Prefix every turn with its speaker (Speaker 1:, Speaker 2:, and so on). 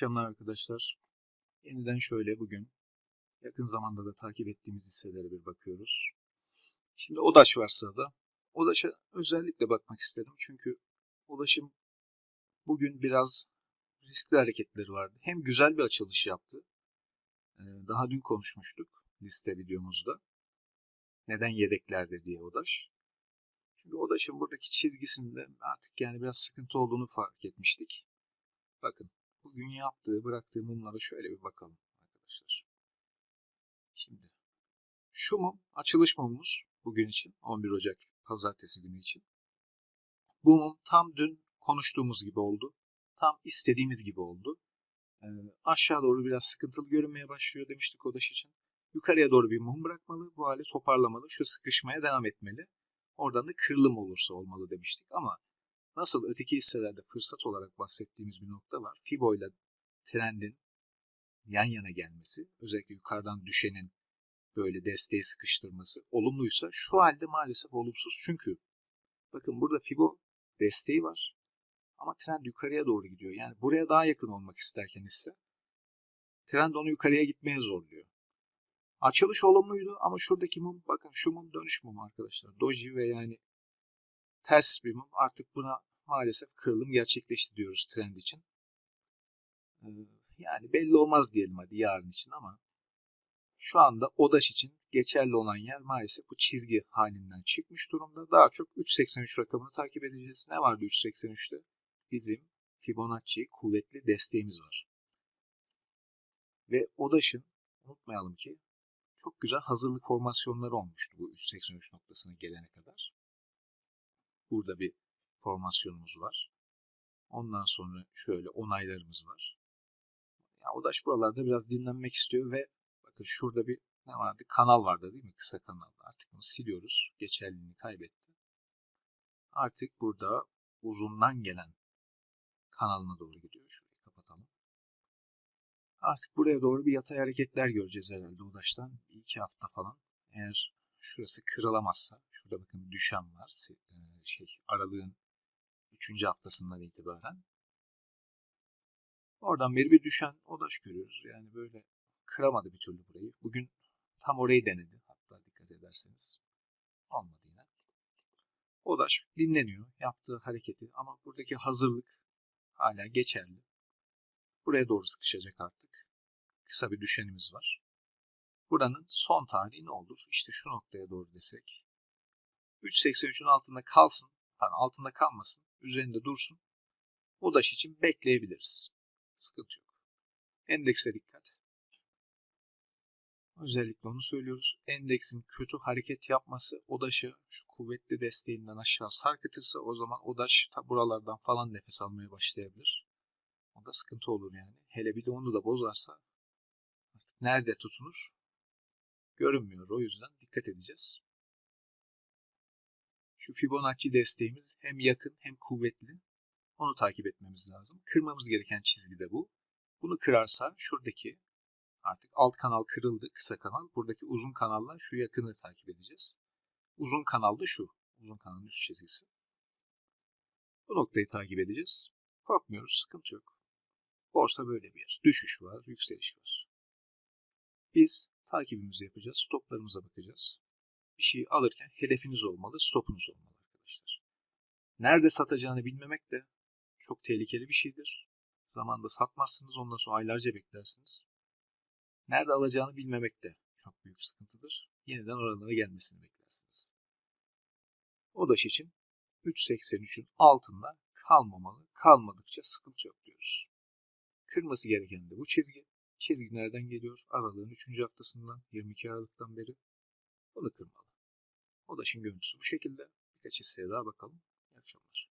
Speaker 1: akşamlar arkadaşlar. Yeniden şöyle bugün yakın zamanda da takip ettiğimiz hisselere bir bakıyoruz. Şimdi ODAŞ var sırada. ODAŞ'a özellikle bakmak istedim çünkü ODAŞ'ın bugün biraz riskli hareketleri vardı. Hem güzel bir açılış yaptı. Ee, Daha dün konuşmuştuk liste videomuzda. Neden yedeklerde diye ODAŞ. Çünkü ODAŞ'ın buradaki çizgisinde artık yani biraz sıkıntı olduğunu fark etmiştik. Bakın bugün yaptığı, bıraktığı mumlara şöyle bir bakalım arkadaşlar. Şimdi şu mum açılış mumumuz bugün için 11 Ocak pazartesi günü için. Bu mum tam dün konuştuğumuz gibi oldu. Tam istediğimiz gibi oldu. Ee, aşağı doğru biraz sıkıntılı görünmeye başlıyor demiştik odaş için. Yukarıya doğru bir mum bırakmalı. Bu hali toparlamalı. Şu sıkışmaya devam etmeli. Oradan da kırılım olursa olmalı demiştik. Ama nasıl öteki hisselerde fırsat olarak bahsettiğimiz bir nokta var. Fibo ile trendin yan yana gelmesi, özellikle yukarıdan düşenin böyle desteği sıkıştırması olumluysa şu halde maalesef olumsuz. Çünkü bakın burada Fibo desteği var ama trend yukarıya doğru gidiyor. Yani buraya daha yakın olmak isterken ise trend onu yukarıya gitmeye zorluyor. Açılış olumluydu ama şuradaki mum bakın şu mum dönüş mumu arkadaşlar. Doji ve yani ters bir mum artık buna maalesef kırılım gerçekleşti diyoruz trend için. Ee, Yani belli olmaz diyelim hadi yarın için ama şu anda ODAŞ için geçerli olan yer maalesef bu çizgi halinden çıkmış durumda. Daha çok 3.83 rakamını takip edeceğiz. Ne vardı 3.83'te? Bizim Fibonacci kuvvetli desteğimiz var. Ve ODAŞ'ın unutmayalım ki çok güzel hazırlık formasyonları olmuştu bu 3.83 noktasına gelene kadar. Burada bir formasyonumuz var. Ondan sonra şöyle onaylarımız var. Ya Odaş buralarda biraz dinlenmek istiyor ve bakın şurada bir ne vardı? Kanal vardı değil mi? Kısa kanal. Artık bunu siliyoruz. Geçerliliğini kaybetti. Artık burada uzundan gelen kanalına doğru gidiyor. Şurayı kapatalım. Artık buraya doğru bir yatay hareketler göreceğiz herhalde Odaş'tan. Bir iki hafta falan. Eğer şurası kırılamazsa, şurada bakın düşen var. Şey, aralığın 3. haftasından itibaren. Oradan beri bir düşen odaş görüyoruz. Yani böyle kıramadı bir türlü burayı. Bugün tam orayı denedi. Hatta dikkat ederseniz. Olmadı yine. Odaş dinleniyor. Yaptığı hareketi ama buradaki hazırlık hala geçerli. Buraya doğru sıkışacak artık. Kısa bir düşenimiz var. Buranın son tarihi ne olur? İşte şu noktaya doğru desek. 3.83'ün altında kalsın. Pardon altında kalmasın. Üzerinde dursun. Odaş için bekleyebiliriz. Sıkıntı yok. Endekse dikkat. Özellikle onu söylüyoruz. Endeksin kötü hareket yapması odaşı şu kuvvetli desteğinden aşağı sarkıtırsa o zaman odaş ta buralardan falan nefes almaya başlayabilir. O da sıkıntı olur yani. Hele bir de onu da bozarsa nerede tutunur görünmüyor. O yüzden dikkat edeceğiz. Şu Fibonacci desteğimiz hem yakın hem kuvvetli. Onu takip etmemiz lazım. Kırmamız gereken çizgi de bu. Bunu kırarsa şuradaki artık alt kanal kırıldı, kısa kanal. Buradaki uzun kanalla şu yakını takip edeceğiz. Uzun kanal da şu. Uzun kanalın üst çizgisi. Bu noktayı takip edeceğiz. Korkmuyoruz, sıkıntı yok. Borsa böyle bir yer. Düşüş var, yükseliş var. Biz takibimizi yapacağız, stoplarımıza bakacağız. Bir şeyi alırken hedefiniz olmalı, stopunuz olmalı arkadaşlar. Nerede satacağını bilmemek de çok tehlikeli bir şeydir. Zamanda satmazsınız ondan sonra aylarca beklersiniz. Nerede alacağını bilmemek de çok büyük sıkıntıdır. Yeniden oralara gelmesini beklersiniz. Odaş için 3.83'ün altında kalmamalı. Kalmadıkça sıkıntı yok diyoruz. Kırması gereken de bu çizgi. Çizgi nereden geliyor? Aralığın 3. haftasından 22 Aralık'tan beri. Bunu kırmalı. Odaş'ın görüntüsü bu şekilde. Birkaç hisseye daha bakalım. İyi akşamlar.